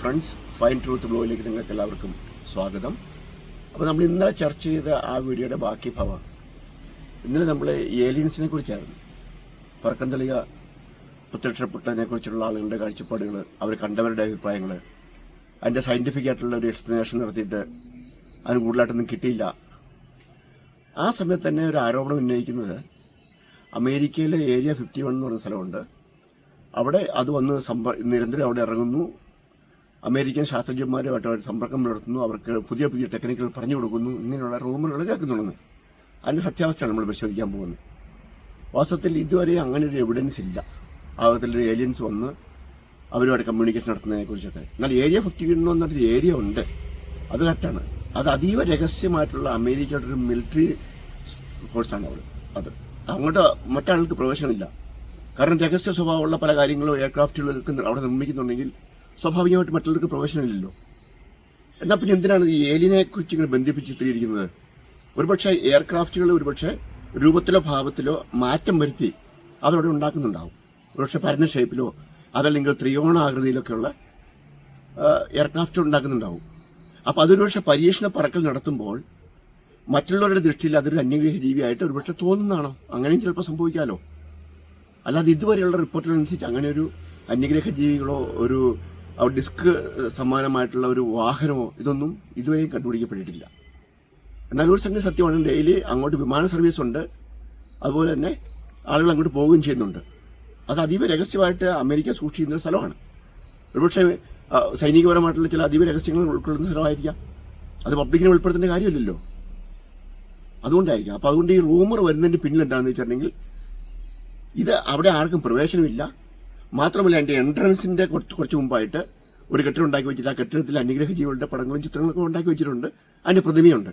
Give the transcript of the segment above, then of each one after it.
Friends fine truth ബ്ലോയിലേക്ക് നിങ്ങൾക്ക് എല്ലാവർക്കും സ്വാഗതം. അപ്പോൾ നമ്മൾ ഇന്നലെ ചർച്ച ചെയ്ത ആ വീഡിയോയുടെ ബാക്കി ഭാവം ഇന്നലെ നമ്മൾ ഏലിയൻസിനെ കുറിച്ചായിരുന്നു. പറക്കന്തളിക പ്രത്യക്ഷപ്പെട്ടതിനെ കുറിച്ചുള്ള ആളുകളുടെ കാഴ്ചപ്പാടുകൾ അവർ കണ്ടവരുടെ അഭിപ്രായങ്ങൾ അതിന്റെ സയന്റിഫിക് ആയിട്ടുള്ള ഒരു എക്സ്പ്ലനേഷൻ നടത്തിയിട്ട് അതിന് കൂടുതലായിട്ടൊന്നും കിട്ടിയില്ല. ആ സമയത്ത് തന്നെ ഒരു ആരോപണം ഉന്നയിക്കുന്നത് അമേരിക്കയിലെ ഏരിയ ഫിഫ്റ്റി വൺ എന്ന് പറയുന്ന സ്ഥലമുണ്ട്. അവിടെ അത് വന്ന് സമ്പ നിരന്തരം അവിടെ ഇറങ്ങുന്നു. അമേരിക്കൻ ശാസ്ത്രജ്ഞന്മാരുമായിട്ട് അവർ സമ്പർക്കം പുലർത്തുന്നു. അവർക്ക് പുതിയ പുതിയ ടെക്നിക്കുകൾ പറഞ്ഞു കൊടുക്കുന്നു. ഇങ്ങനെയുള്ള റൂമറുകൾ കേൾക്കുന്നുണ്ടെന്ന് അതിന്റെ സത്യാവസ്ഥയാണ് നമ്മൾ പരിശോധിക്കാൻ പോകുന്നത്. വാസ്തവത്തിൽ ഇതുവരെ അങ്ങനെ ഒരു എവിഡൻസ് ഇല്ല. ആകത്തിലൊരു ഏലിയൻസ് വന്ന് അവരുമായിട്ട് കമ്മ്യൂണിക്കേഷൻ നടത്തുന്നതിനെ കുറിച്ചൊക്കെ. എന്നാൽ ഏരിയ ഫിഫ്റ്റി എന്ന് പറഞ്ഞൊരു ഏരിയ ഉണ്ട്. അത് കറക്റ്റാണ് അത് അതീവ രഹസ്യമായിട്ടുള്ള അമേരിക്കയുടെ ഒരു മിലിറ്ററി ഫോഴ്സാണ് അവിടെ അത്. അങ്ങോട്ട് മറ്റാൾക്ക് പ്രവേശനമില്ല. കാരണം രഹസ്യ സ്വഭാവമുള്ള പല കാര്യങ്ങളും എയർക്രാഫ്റ്റുകൾ അവിടെ നിർമ്മിക്കുന്നുണ്ടെങ്കിൽ സ്വാഭാവികമായിട്ട് മറ്റുള്ളവർക്ക് പ്രവേശനമില്ലല്ലോ. എന്നാൽ പിന്നെ എന്തിനാണ് ഈ ഏലിനെ കുറിച്ച് ഇങ്ങനെ ബന്ധിപ്പിച്ച് ചിത്രീകരിക്കുന്നത് ഒരുപക്ഷെ എയർക്രാഫ്റ്റുകൾ ഒരുപക്ഷെ രൂപത്തിലോ ഭാവത്തിലോ മാറ്റം വരുത്തി അതവിടെ ഉണ്ടാക്കുന്നുണ്ടാവും. ഒരുപക്ഷെ പരന്ന ഷേപ്പിലോ അതല്ലെങ്കിൽ ത്രികോണാകൃതിയിലൊക്കെയുള്ള എയർക്രാഫ്റ്റ് ഉണ്ടാക്കുന്നുണ്ടാവും. അപ്പോൾ അതൊരു പക്ഷേ പരീക്ഷണ പറക്കൽ നടത്തുമ്പോൾ മറ്റുള്ളവരുടെ ദൃഷ്ടിയിൽ അതൊരു അന്യഗ്രഹ ജീവിയായിട്ട് ഒരുപക്ഷെ തോന്നുന്നതാണോ? അങ്ങനെയും ചിലപ്പോൾ സംഭവിക്കാമല്ലോ അല്ലാതെ ഇതുവരെയുള്ള റിപ്പോർട്ടുകളനുസരിച്ച് അങ്ങനെ ഒരു അന്യഗ്രഹ ജീവികളോ ഒരു ഡിസ്ക് സമാനമായിട്ടുള്ള ഒരു വാഹനമോ ഇതൊന്നും ഇതുവരെയും കണ്ടുപിടിക്കപ്പെട്ടിട്ടില്ല. എന്നാൽ ഒരു സംഗതി സത്യമാണ് ഡെയിലി അങ്ങോട്ട് വിമാന സർവീസ് ഉണ്ട്. അതുപോലെ തന്നെ ആളുകൾ അങ്ങോട്ട് പോവുകയും ചെയ്യുന്നുണ്ട്. അത് അതീവ രഹസ്യമായിട്ട് അമേരിക്ക സൂക്ഷിക്കുന്ന ഒരു സ്ഥലമാണ്. ഒരുപക്ഷെ സൈനികപരമായിട്ടുള്ള ചില അതീവ രഹസ്യങ്ങൾ ഉൾക്കൊള്ളുന്ന സ്ഥലമായിരിക്കാം. അത് പബ്ലിക്കിനെ ഉൾപ്പെടുത്തേണ്ട കാര്യമില്ലല്ലോ. അതുകൊണ്ടായിരിക്കാം. അപ്പോൾ അതുകൊണ്ട് ഈ റൂമർ വരുന്നതിന്റെ പിന്നിൽ എന്താണെന്ന് വെച്ചിട്ടുണ്ടെങ്കിൽ ഇത് അവിടെ ആർക്കും പ്രവേശനമില്ല. മാത്രമല്ല എന്റെ എൻട്രൻസിന്റെ കുറച്ച് കുറച്ച് മുമ്പായിട്ട് ഒരു കെട്ടിടം ഉണ്ടാക്കി വെച്ചിട്ട് ആ കെട്ടിടത്തിൽ അനുഗ്രഹ ജീവികളുടെ പടങ്ങളും ചിത്രങ്ങളൊക്കെ ഉണ്ടാക്കി വെച്ചിട്ടുണ്ട്. അതിന്റെ പ്രതിമയുണ്ട്.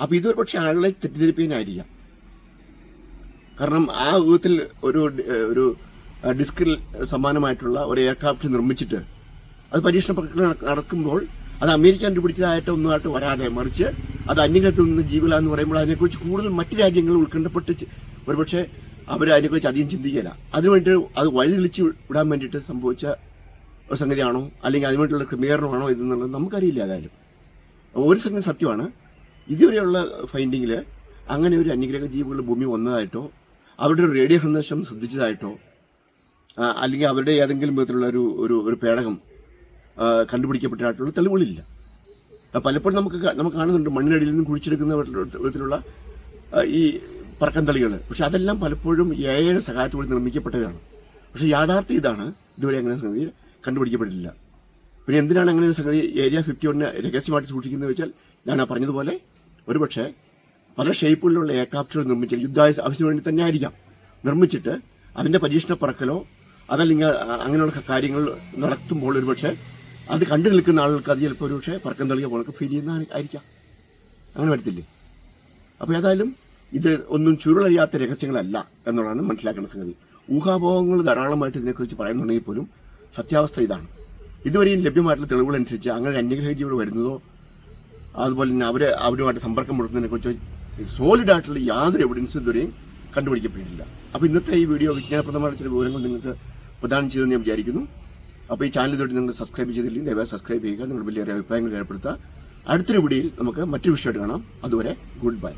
അപ്പോൾ ഇതൊരു പക്ഷെ ആളുകളെ തെറ്റിദ്ധരിപ്പിക്കാനായിരിക്കാം. കാരണം ആ വിധത്തിൽ ഒരു ഒരു ഡിസ്കിൽ സമാനമായിട്ടുള്ള ഒരു എയർക്രാഫ്റ്റ് നിർമ്മിച്ചിട്ട് അത് പരീക്ഷണ പ്രക്രിയ നടക്കുമ്പോൾ അത് അമേരിക്ക കണ്ടുപിടിച്ചതായിട്ട് ഒന്നുമായിട്ട് വരാതെ മറിച്ച് അത് അന്യഗ്രഹത്തിൽ നിന്ന് ജീവികളാന്ന് പറയുമ്പോൾ അതിനെക്കുറിച്ച് കൂടുതൽ മറ്റ് രാജ്യങ്ങൾ ഉത്കണ്ഠപ്പെട്ട് ഒരുപക്ഷെ അവർ അതിനെക്കുറിച്ച് അധികം ചിന്തിക്കില്ല അതിനുവേണ്ടി അത് വഴി വഴിതെളിച്ച് വിടാൻ വേണ്ടിയിട്ട് സംഭവിച്ച ഒരു സംഗതിയാണോ? അല്ലെങ്കിൽ അതിനുവേണ്ടിയുള്ള ക്രമീകരണമാണോ ഇതെന്നുള്ളത് നമുക്കറിയില്ല ഏതായാലും. ഒരു സംഗതി സത്യമാണ്. ഇതുവരെയുള്ള ഫൈൻഡിങ്ങിൽ അങ്ങനെ ഒരു അന്യഗ്രഹ ജീവികൾ ഭൂമി വന്നതായിട്ടോ അവരുടെ ഒരു റേഡിയോ സന്ദേശം ശ്രദ്ധിച്ചതായിട്ടോ അല്ലെങ്കിൽ അവരുടെ ഏതെങ്കിലും വിധത്തിലുള്ള ഒരു ഒരു ഒരു പേടകം കണ്ടുപിടിക്കപ്പെട്ടതായിട്ടുള്ള തെളിവുകളില്ല. പലപ്പോഴും നമുക്ക് നമുക്ക് കാണുന്നുണ്ട് മണ്ണിനടിയിൽ നിന്ന് കുഴിച്ചെടുക്കുന്ന വിധത്തിലുള്ള ഈ പറക്കന്തളികൾ പക്ഷെ അതെല്ലാം പലപ്പോഴും ഏഴ് സഹായത്തോടെ നിർമ്മിക്കപ്പെട്ടതാണ് പക്ഷെ യാഥാർത്ഥ്യം ഇതാണ്. ഇതുവരെ അങ്ങനെ സംഗതി കണ്ടുപിടിക്കപ്പെട്ടിട്ടില്ല. പിന്നെ എന്തിനാണ് അങ്ങനെ ഒരു സംഗതി ഏരിയ ഫിഫ്റ്റി വണ്ണിനെ രഹസ്യമായിട്ട് സൂക്ഷിക്കുന്നത് വെച്ചാൽ ഞാൻ ആ പറഞ്ഞതുപോലെ ഒരുപക്ഷെ പല ഷേപ്പുകളിലുള്ള എയർക്രാഫ്റ്റുകൾ നിർമ്മിച്ചാൽ യുദ്ധ ആവശ്യത്തിന് വേണ്ടി തന്നെ ആയിരിക്കാം. നിർമ്മിച്ചിട്ട് അതിന്റെ പരീക്ഷണ പറക്കലോ അതല്ലെങ്കിൽ അങ്ങനെയുള്ള കാര്യങ്ങൾ നടത്തുമ്പോൾ ഒരുപക്ഷെ അത് കണ്ടു നിൽക്കുന്ന ആളുകൾക്ക് അത് ചിലപ്പോൾ ഒരുപക്ഷെ പറക്കം തളിക പോലൊക്കെ ഫീൽ ചെയ്യുന്ന ആയിരിക്കാം അങ്ങനെ വരത്തില്ലേ? അപ്പോൾ ഏതായാലും ഇത് ഒന്നും ചുരുളറിയാത്ത രഹസ്യങ്ങളല്ല എന്നുള്ളതാണ് മനസ്സിലാക്കേണ്ട സംഗതി. ഊഹാഭോഗങ്ങൾ ധാരാളമായിട്ട് ഇതിനെക്കുറിച്ച് പറയുന്നുണ്ടെങ്കിൽ പോലും സത്യാവസ്ഥ ഇതാണ്. ഇതുവരെയും ലഭ്യമായിട്ടുള്ള തെളിവുകൾ അനുസരിച്ച് അങ്ങനെ അന്യഗ്രഹ ജീവികൾ വരുന്നതോ അതുപോലെ തന്നെ അവരെ അവരുമായിട്ട് സമ്പർക്കം പുലർത്തുന്നതിനെ കുറിച്ച് സോളിഡ് ആയിട്ടുള്ള യാതൊരു എവിഡൻസും ഇതുവരെയും കണ്ടുപിടിക്കപ്പെട്ടിട്ടില്ല. അപ്പോൾ ഇന്നത്തെ ഈ വീഡിയോ വിജ്ഞാനപ്രദമായ ചില വിവരങ്ങൾ നിങ്ങൾക്ക് പ്രദാനം ചെയ്തെന്ന് ഞാൻ വിചാരിക്കുന്നു. അപ്പോൾ ഈ ചാനൽ തൊട്ട് നിങ്ങൾ സബ്സ്ക്രൈബ് ചെയ്തില്ലെങ്കിൽ ദയവായി സബ്സ്ക്രൈബ് ചെയ്യുക. നിങ്ങളുടെ വലിയ അഭിപ്രായങ്ങൾ രേഖപ്പെടുത്തുക. അടുത്തൊരു വീഡിയോയിൽ നമുക്ക് മറ്റൊരു വിഷയമായിട്ട് കാണാം. അതുവരെ ഗുഡ് ബൈ